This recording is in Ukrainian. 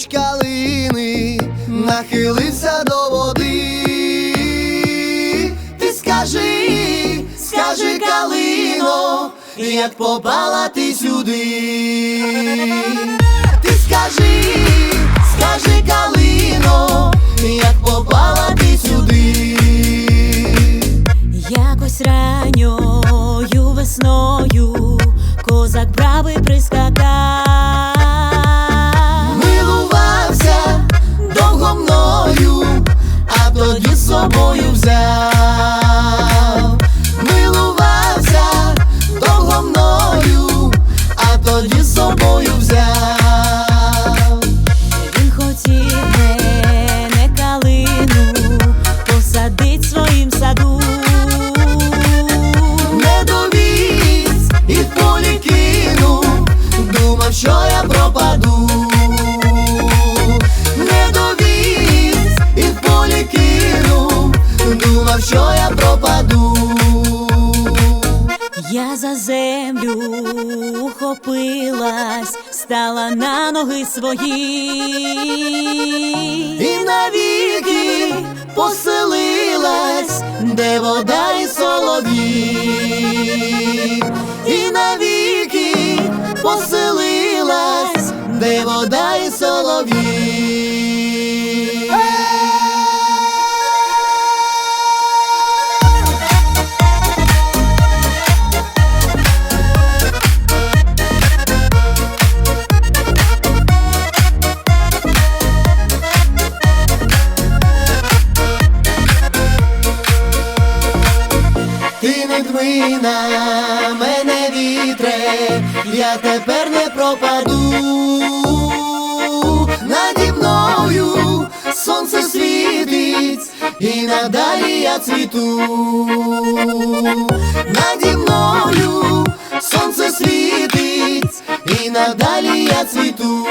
між калини, нахилився до води, ти скажи, скажи, калино, як попала ти сюди, ти скажи, скажи, калино, як попала ти сюди, якось ранньою весною козак бравий прискакав. Взяв. Милувався довго мною, а тоді з собою взяв. Він хотів мене калину посадить в своїм саду. Не довіз і в полі кинув, думав, що я пропаду. Думав, що я пропаду. Я за землю ухопилась, стала на ноги свої. І навіки поселилась, де вода і солов'ї. І навіки поселилась, де вода і солов'ї. Ти на мене вітре, я тепер не пропаду. Наді мною сонце світить, і надалі я цвіту. Наді мною сонце світить, і надалі я цвіту.